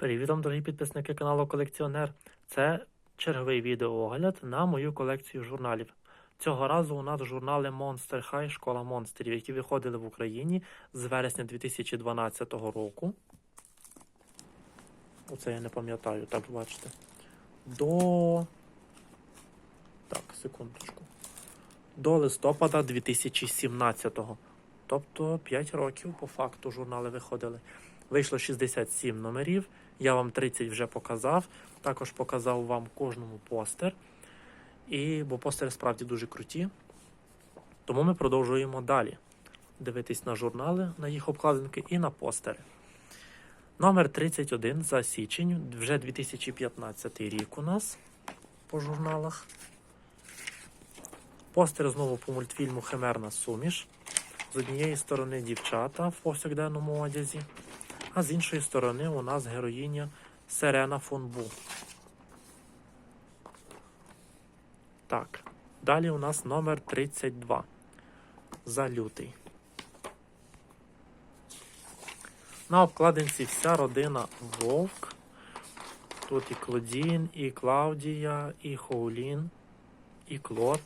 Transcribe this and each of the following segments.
Привіт вам, дорогі підписники каналу Колекціонер. Це черговий відеоогляд на мою колекцію журналів. Цього разу у нас журнали Monster High Школа монстрів, які виходили в Україні з вересня 2012 року. Оце я не пам'ятаю, так бачите. До. Так, секундочку. До листопада 2017-го. Тобто 5 років по факту журнали виходили. Вийшло 67 номерів. Я вам 30 вже показав. Також показав вам кожному постер. І, бо постери справді дуже круті. Тому ми продовжуємо далі дивитись на журнали, на їх обкладинки і на постери. Номер 31 за січень, вже 2015 рік у нас по журналах. Постер знову по мультфільму Химерна суміш. З однієї сторони дівчата в повсякденному одязі, а з іншої сторони у нас героїня Сирена Фонбу. Так, далі у нас номер 32. За лютий. На обкладинці вся родина Вовк. Тут і Клодін, і Клаудія, і Хоулін, і Клод.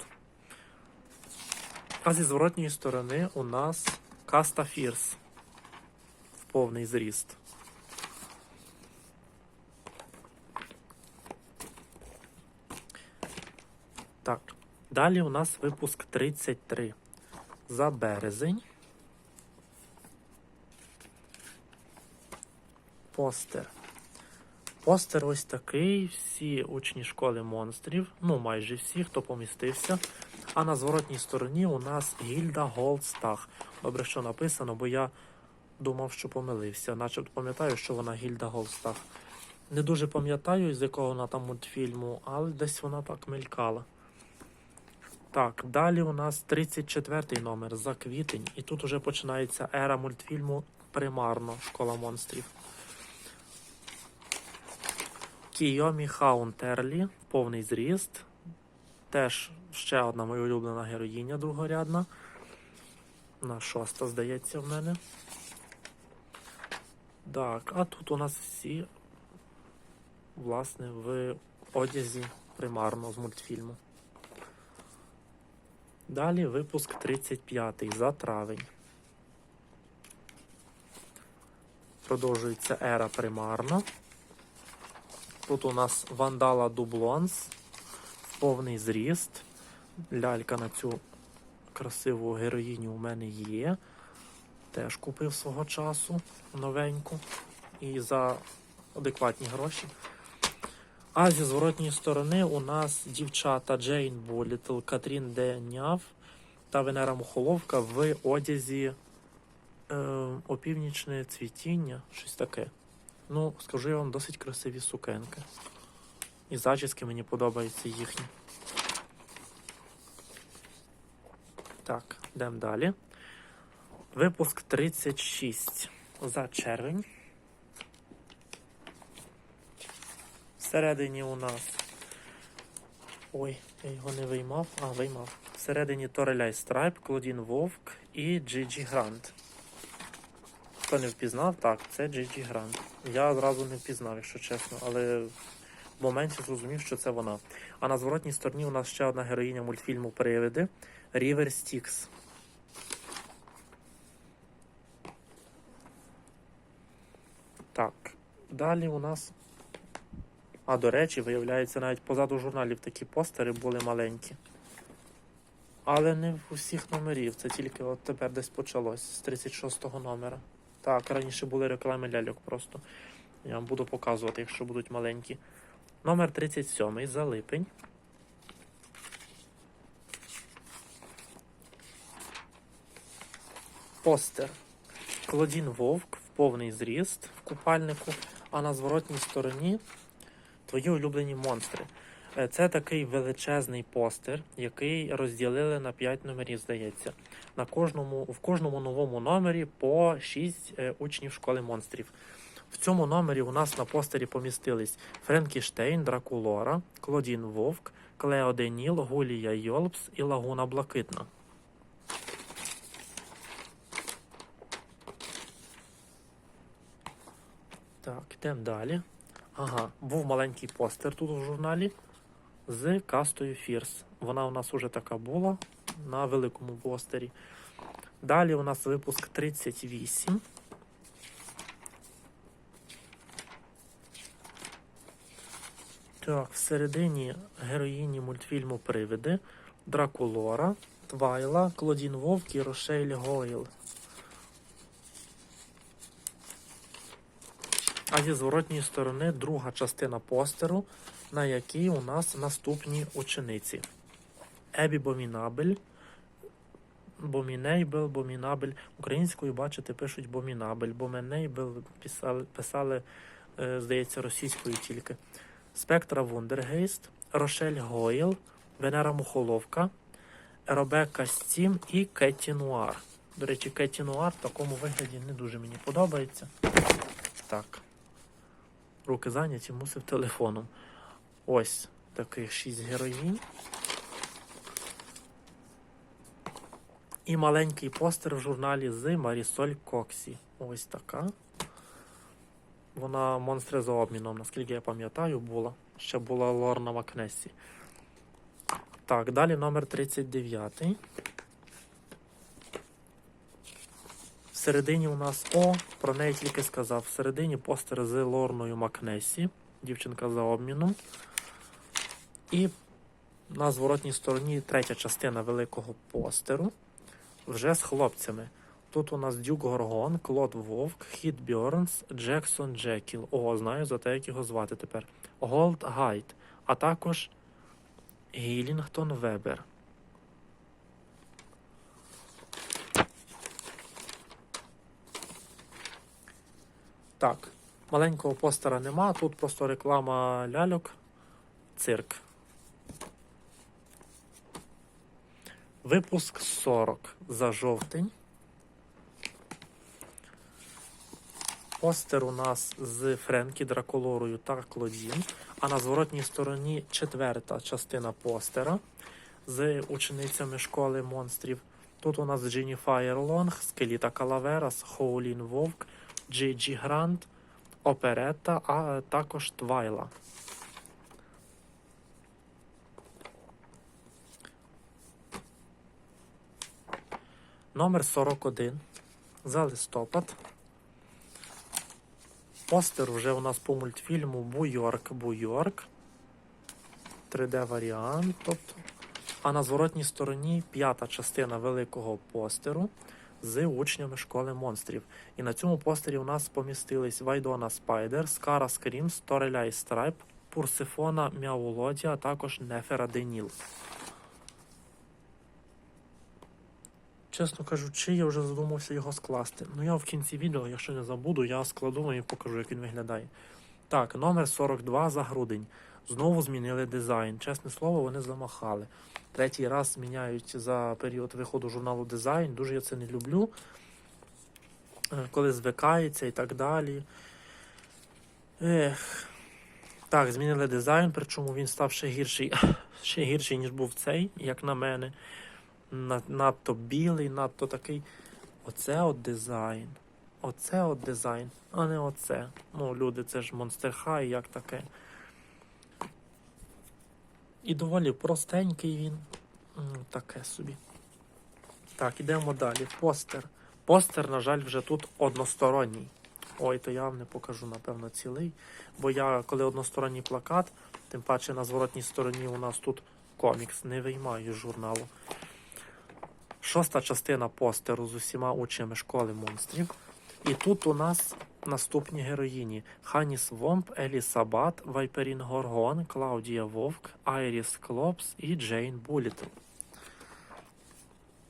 А зі зворотньої сторони у нас Каста Фірс повний зріст. Так, далі у нас випуск 33 за березень. Постер. Постер ось такий. Всі учні школи монстрів, ну майже всі, хто помістився. А на зворотній стороні у нас Гільда Голдстаг. Добре, що написано, бо я думав, що помилився. Начебто пам'ятаю, що вона Гільда Голдстаг. Не дуже пам'ятаю, з якого вона там мультфільму, але десь вона так мелькала. Так, далі у нас 34-й номер за квітень. І тут уже починається ера мультфільму Примарно Школа монстрів. Кійомі Хаунтерлі, повний зріст. Теж ще одна моя улюблена героїня другорядна. На шоста, здається, в мене. Так, а тут у нас всі, власне, в одязі примарно з мультфільму. Далі випуск 35 за травень. Продовжується ера примарно. Тут у нас вандала Дублонс, повний зріст. Лялька на цю красиву героїню у мене є. Теж купив свого часу новеньку і за адекватні гроші. А зі зворотньої сторони у нас дівчата Джейн Болітл, Катрін Деняв та Венера Мухоловка в одязі е, опівнічне цвітіння, щось таке. Ну, скажу я вам, досить красиві сукенки. І зачіски мені подобаються їхні. Так, йдемо далі. Випуск 36 за червень. Всередині у нас. Ой, я його не виймав, а виймав. Всередині Тореляй Страйп, Клодін Вовк і Джиджі Грант. Хто не впізнав, так, це Джиджі Грант. Я одразу не впізнав, якщо чесно, але в моменті зрозумів, що це вона. А на зворотній стороні у нас ще одна героїня мультфільму Привиди Рівер Стікс. Так, далі у нас. А до речі, виявляється, навіть позаду журналів такі постери були маленькі. Але не в усіх номерів. Це тільки от тепер десь почалось з 36-го номера. Так, раніше були реклами ляльок просто. Я вам буду показувати, якщо будуть маленькі. Номер 37 за липень. Постер. Клодін Вовк в повний зріст в купальнику, а на зворотній стороні твої улюблені монстри. Е, Це такий величезний постер, який розділили на 5 номерів, здається. На кожному, в кожному новому номері по 6 е, учнів школи монстрів. В цьому номері у нас на постері помістились Френкіштейн, Дракулора, Клодін Вовк, Клео Деніл, Гулія Йолпс і Лагуна Блакитна. Так, йдемо далі. Ага, був маленький постер тут у журналі з кастою Фірс. Вона у нас уже така була на великому постері. Далі у нас випуск 38. Так, всередині героїні мультфільму Привиди, Дракулора, Твайла, Клодін Вовк і Рошель Гойл. А зі зворотньої сторони друга частина постеру, на якій у нас наступні учениці. Ебі Бомінабель, Бомінейбл, Бомінабель. Українською, бачите, пишуть Бомінабель, Боменейбл писали, писали е, здається, російською тільки. Спектра Вундергейст, Рошель Гойл, Венера Мухоловка, Робека Стім і Кетті Нуар. До речі, Кетті Нуар в такому вигляді не дуже мені подобається. Так. Руки зайняті, мусив телефоном. Ось таких шість героїнь. І маленький постер в журналі з Марісоль Коксі. Ось така. Вона монстри за обміном, наскільки я пам'ятаю, була. Ще була Лорна Макнесі. Так, далі номер 39. Всередині у нас О, про неї тільки сказав. Всередині постер з Лорною Макнесі. Дівчинка за обміном. І на зворотній стороні третя частина великого постеру. Вже з хлопцями. Тут у нас Дюк Горгон, Клод Вовк, Хіт Бьорнс, Джексон Джекіл. О, знаю за те, як його звати тепер. Голд Гайд, а також Гілінгтон Вебер. Так, маленького постера нема, тут просто реклама ляльок, цирк. Випуск 40 за жовтень. Постер у нас з Френкі Драколорою та Клодін. А на зворотній стороні четверта частина постера з ученицями школи монстрів. Тут у нас Джині Фаєрлонг, Скеліта Калаверас, Хоулін Вовк, Джі Джі Грант, Оперетта, а також Твайла. Номер 41 за листопад. Постер вже у нас по мультфільму Буйорк Буйорк. 3D варіант. Тобто. А на зворотній стороні п'ята частина великого постеру з учнями школи монстрів. І на цьому постері у нас помістились Вайдона Спайдер, Скара Скрімс, Тореляй Страйп, Пурсифона Мяулоді, а також Нефера Деніл. Чесно кажучи, я вже задумався його скласти. Ну я в кінці відео, якщо не забуду, я складу і покажу, як він виглядає. Так, номер 42 за грудень. Знову змінили дизайн. Чесне слово, вони замахали. Третій раз міняють за період виходу журналу дизайн. Дуже я це не люблю. Е, Коли звикається і так далі. Ех. Так, змінили дизайн, причому він став ще гірший, ще гірший, ніж був цей, як на мене. Надто білий, надто такий. Оце от дизайн. Оце от дизайн, а не оце. Ну, люди, це ж Monster High, як таке. І доволі простенький він. Таке собі. Так, ідемо далі. Постер. Постер, на жаль, вже тут односторонній. Ой, то я вам не покажу, напевно, цілий. Бо я, коли односторонній плакат, тим паче на зворотній стороні у нас тут комікс, не виймаю з журналу. Шоста частина постеру з усіма учнями школи монстрів. І тут у нас наступні героїні: Ханіс Вомп, Елі Сабат, Вайперін Горгон, Клаудія Вовк, Айріс Клопс і Джейн Булітл.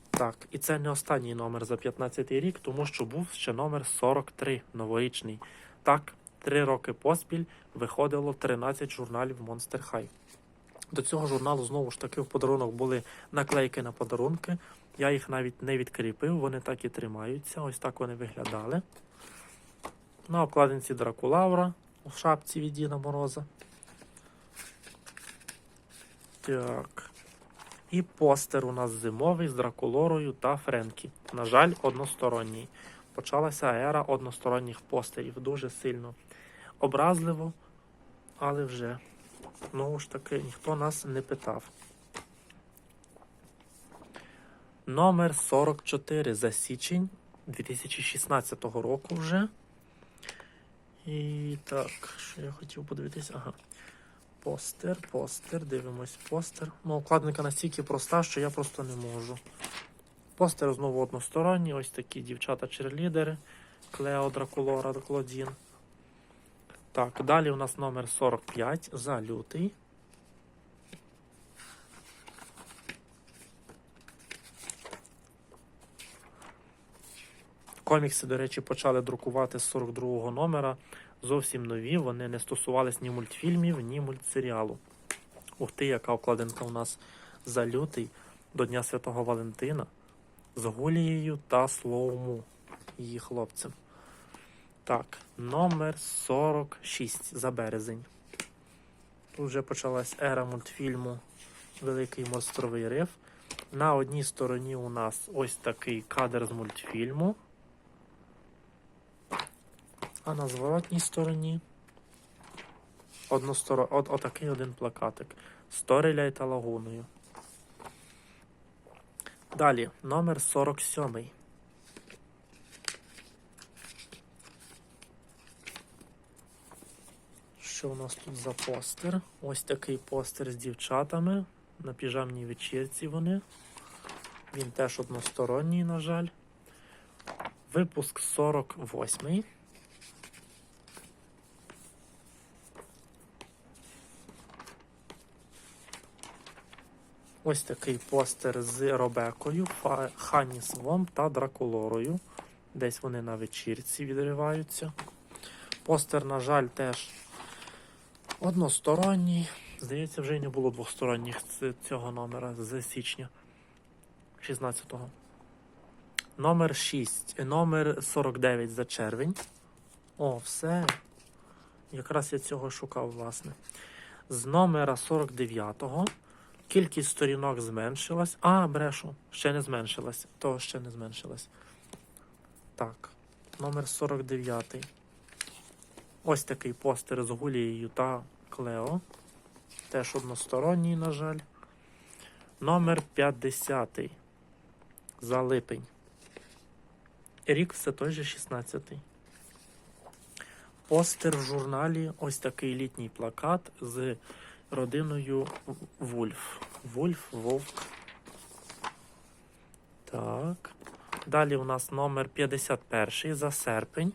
Так, і це не останній номер за 15 рік, тому що був ще номер 43 новорічний. Так, три роки поспіль виходило 13 журналів Monster High. До цього журналу знову ж таки в подарунок були наклейки на подарунки. Я їх навіть не відкріпив, вони так і тримаються. Ось так вони виглядали. На обкладинці Дракулаура у шапці від Діна Мороза. Так. І постер у нас зимовий з Дракулорою та Френкі. На жаль, односторонній. Почалася ера односторонніх постерів. Дуже сильно образливо, але вже, знову ж таки, ніхто нас не питав. Номер 44 за січень 2016 року вже. І так, що я хотів подивитися? Ага. Постер, постер, дивимось постер. Ну, укладинка настільки проста, що я просто не можу. Постер знову односторонній, ось такі дівчата-черлідери. Клео Дракулора Клодін. Так, далі у нас номер 45 за лютий. Комікси, до речі, почали друкувати з 42-го номера. Зовсім нові. Вони не стосувались ні мультфільмів, ні мультсеріалу. Ух ти, яка обкладинка у нас за лютий до Дня Святого Валентина з Гулією та Слоуму, її хлопцем. Так, номер 46 за березень. Тут вже почалась ера мультфільму Великий мостровий риф. На одній стороні у нас ось такий кадр з мультфільму. А на зворотній стороні односторо... от, отакий один плакатик. Сторіля та лагуною. Далі, номер 47. Що у нас тут за постер? Ось такий постер з дівчатами. На піжамній вечірці вони. Він теж односторонній, на жаль. Випуск 48. Ось такий постер з Робекою, Ханісвом та Дракулорою. Десь вони на вечірці відриваються. Постер, на жаль, теж односторонній. Здається, вже й не було двосторонніх цього номера з січня 16-го. Номер 6. Номер 49 за червень. О, все. Якраз я цього шукав, власне. З номера 49-го. Кількість сторінок зменшилась. А, брешу, ще не зменшилась. То ще не зменшилась. Так, номер 49. Ось такий постер з Гулією та Клео. Теж односторонній, на жаль. Номер 50. За липень. Рік все той же 16. Постер в журналі. Ось такий літній плакат з родиною Вульф. Вульф, Вовк. Так. Далі у нас номер 51 за серпень.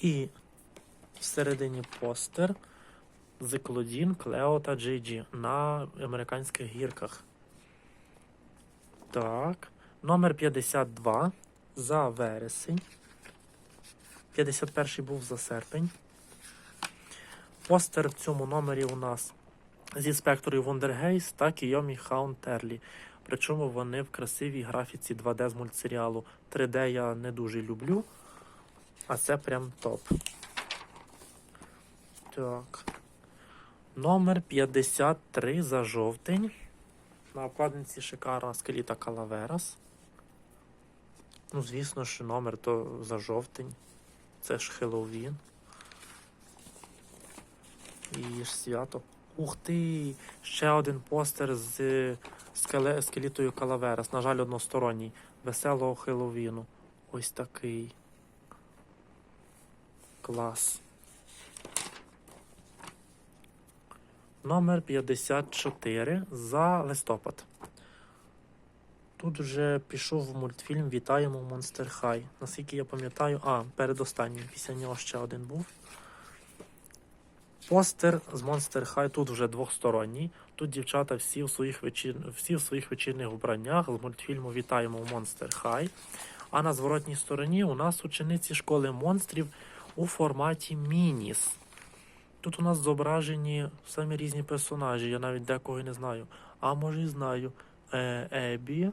І всередині постер з Клодін, Клео та Джиджі на американських гірках. Так. Номер 52 за вересень. 51 був за серпень. Постер в цьому номері у нас зі спектрою Wonderhaze та Кійомі Хаунтерлі. Причому вони в красивій графіці 2D з мультсеріалу. 3D я не дуже люблю, а це прям топ. Так. Номер 53 за жовтень. На обкладинці шикарна скеліта Калаверас. Ну, звісно ж, номер то за жовтень. Це ж Хеллоуін. І ж свято. Ух ти! Ще один постер з скеле... скелітою Калаверас. На жаль, односторонній. Веселого Хеллоуіну. Ось такий. Клас. Номер 54 за листопад. Тут вже пішов мультфільм Вітаємо Монстер Хай. Наскільки я пам'ятаю, а, передостаннім після нього ще один був. Постер з Monster High тут вже двохсторонній. Тут дівчата всі в своїх, вечір... всі в своїх вечірніх вбраннях з мультфільму Вітаємо Monster High. А на зворотній стороні у нас учениці школи монстрів у форматі Мініс. Тут у нас зображені самі різні персонажі, я навіть декого не знаю. А може і знаю. Е, Ебі,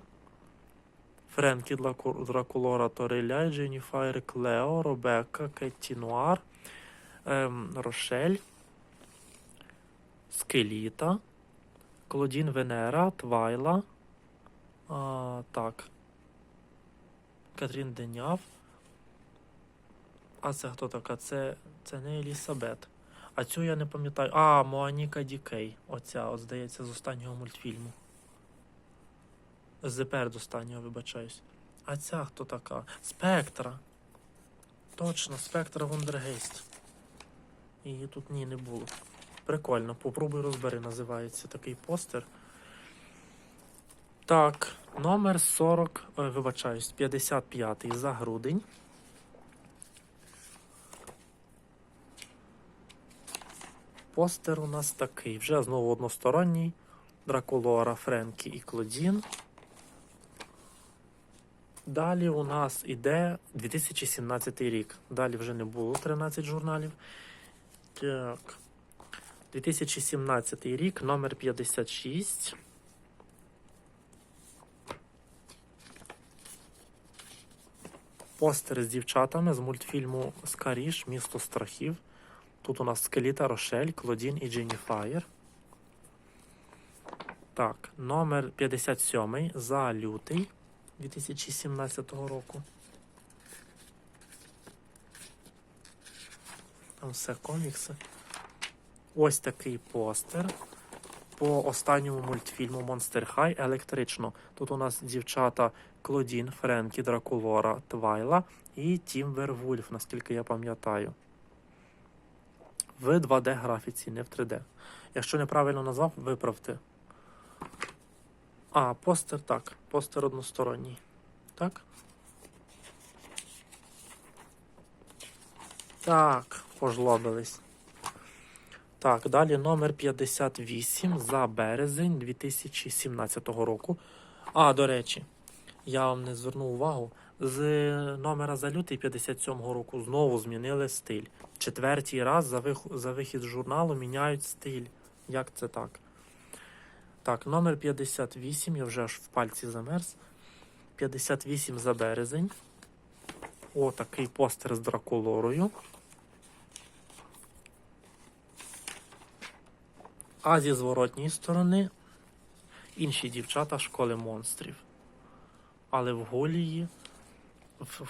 Френкі Дракулора Тореля, Дженніфайр Клео, Робекка, Кетті Нуар, ем, Рошель, Скеліта, Клодін Венера, Твайла. А, так. Катрін Деняв. А це хто така? Це, це не Елісабет. А цю я не пам'ятаю. А, Моаніка Дікей. Оця, от, здається, з останнього мультфільму. З передостаннього, вибачаюсь. А ця хто така? Спектра. Точно, Спектра Вундергейст. Її тут ні не було. Прикольно, попробуй розбери, називається такий постер. Так, номер 40, ой, вибачаюсь, 55 за грудень. Постер у нас такий. Вже знову односторонній. Дракулора, Френкі і Клодін. Далі у нас іде 2017 рік. Далі вже не було 13 журналів. Так. 2017 рік, номер 56. Постер з дівчатами з мультфільму Скаріш, Місто страхів. Тут у нас Скеліта Рошель, Клодін і Дженніфаєр. Так, номер 57 за лютий 2017 року. Там все комікси. Ось такий постер по останньому мультфільму Monster High електрично. Тут у нас дівчата Клодін, Френкі, Дракулора, Твайла і Тім Вервульф, наскільки я пам'ятаю. В 2D графіці, не в 3D. Якщо неправильно назвав, виправте. А, постер так. Постер односторонній. Так? Так, пожлобились. Так, далі номер 58 за березень 2017 року. А, до речі, я вам не звернув увагу. З номера за лютий 57 року знову змінили стиль. Четвертій раз за, вих... за вихід журналу міняють стиль. Як це так? Так, номер 58, я вже аж в пальці замерз. 58 за березень. О, такий постер з дракулорою. А зі зворотньої сторони інші дівчата школи монстрів. Але в Голії,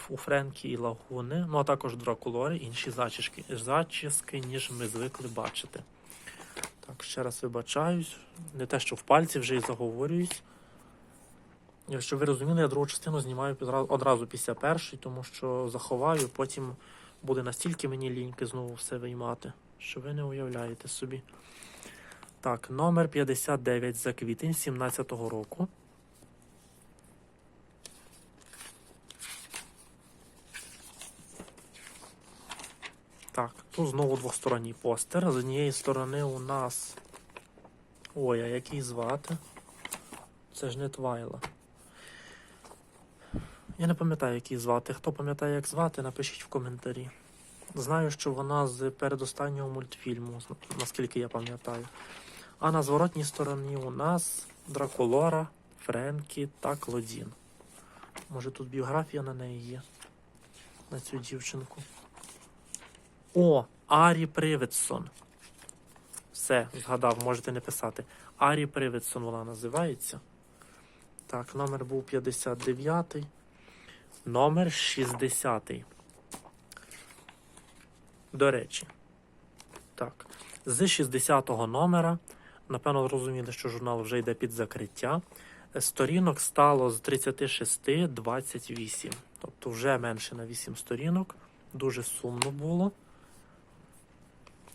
у Френкі і Лагуни, ну а також Дракулори, інші зачіски, зачіски, ніж ми звикли бачити. Так, ще раз вибачаюсь. Не те, що в пальці вже і заговорююсь. Якщо ви розуміли, я другу частину знімаю одразу після першої, тому що заховаю, потім буде настільки мені ліньки знову все виймати, що ви не уявляєте собі. Так, номер 59 за квітень 17-го року. Так, тут знову двосторонній постер. З однієї сторони у нас. Ой, а який звати? Це ж не Твайла. Я не пам'ятаю, як її звати. Хто пам'ятає, як звати, напишіть в коментарі. Знаю, що вона з передостаннього мультфільму, наскільки я пам'ятаю. А на зворотній стороні у нас Дракулора, Френкі та Клодін. Може тут біографія на неї є? На цю дівчинку. О, Арі Привідсон. Все, згадав, можете не писати. Арі Привідсон вона називається. Так, номер був 59. Номер 60. До речі. Так. З 60-го номера, напевно, зрозуміли, що журнал вже йде під закриття. Сторінок стало з 36 28. Тобто вже менше на 8 сторінок. Дуже сумно було.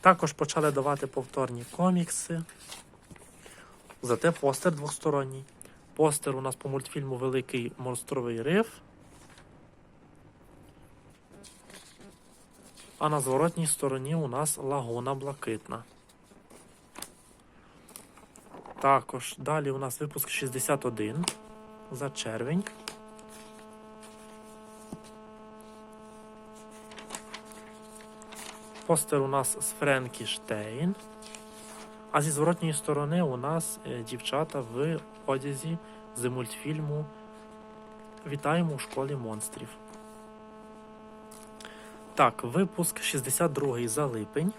Також почали давати повторні комікси. Зате постер двосторонній. Постер у нас по мультфільму Великий монстровий риф. А на зворотній стороні у нас лагуна блакитна. Також далі у нас випуск 61 за червень. Постер у нас з Френкі Штейн. А зі зворотньої сторони у нас е, дівчата в одязі з мультфільму Вітаємо у школі монстрів. Так, випуск 62 за липень.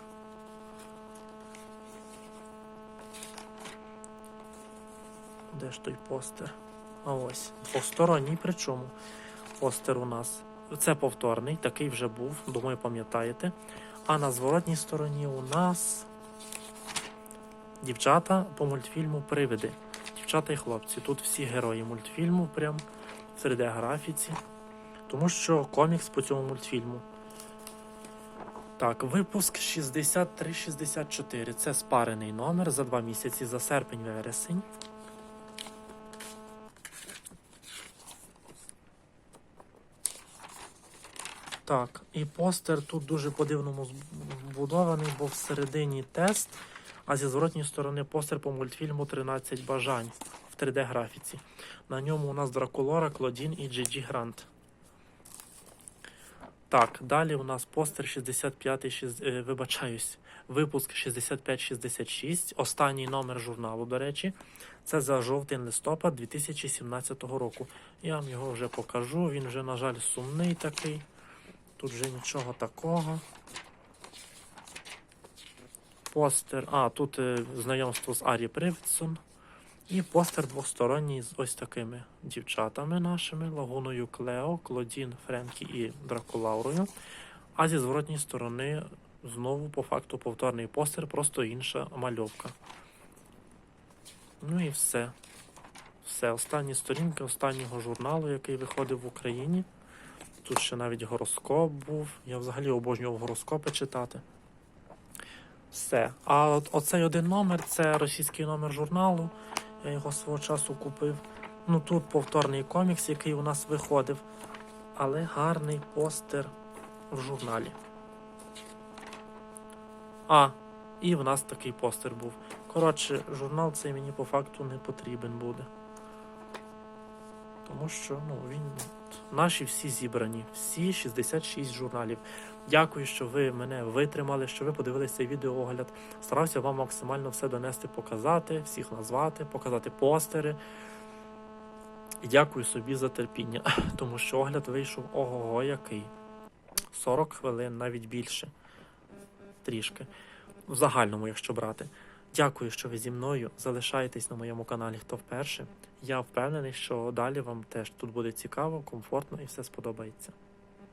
Де ж той постер? А ось. Двосторонній, причому. Постер у нас. Це повторний, такий вже був, думаю, пам'ятаєте. А на зворотній стороні у нас дівчата по мультфільму Привиди. Дівчата і хлопці. Тут всі герої мультфільму, прям в 3D-графіці. Тому що комікс по цьому мультфільму. Так, випуск 6364. Це спарений номер за два місяці за серпень-вересень. Так, і постер тут дуже по-дивному збудований, бо всередині тест, а зі зворотньої сторони постер по мультфільму 13 бажань в 3D-графіці. На ньому у нас Дракулора, Клодін і Джиджі Грант. Так, далі у нас постер 65, шість- е, вибачаюсь, випуск 6566, останній номер журналу, до речі. Це за жовтень-листопад 2017 року. Я вам його вже покажу. Він вже, на жаль, сумний такий. Тут вже нічого такого. Постер. А, тут е, знайомство з Арі Привідсон. І постер двосторонній з ось такими дівчатами нашими: Лагуною Клео, Клодін, Френкі і Дракулаурою. А зі зворотньої сторони знову по факту повторний постер, просто інша мальовка. Ну і все. Все. Останні сторінки останнього журналу, який виходив в Україні. Тут ще навіть гороскоп був. Я взагалі обожнював гороскопи читати. Все. А от, оцей один номер це російський номер журналу. Я його свого часу купив. Ну тут повторний комікс, який у нас виходив. Але гарний постер в журналі. А, і в нас такий постер був. Коротше, журнал цей мені по факту не потрібен буде. Тому що ну, він наші всі зібрані, всі 66 журналів. Дякую, що ви мене витримали, що ви подивилися цей відеоогляд. Старався вам максимально все донести, показати, всіх назвати, показати постери. І дякую собі за терпіння, тому що огляд вийшов ого-го який. 40 хвилин, навіть більше. Трішки. В загальному, якщо брати. Дякую, що ви зі мною. Залишайтесь на моєму каналі, хто вперше. Я впевнений, що далі вам теж тут буде цікаво, комфортно і все сподобається.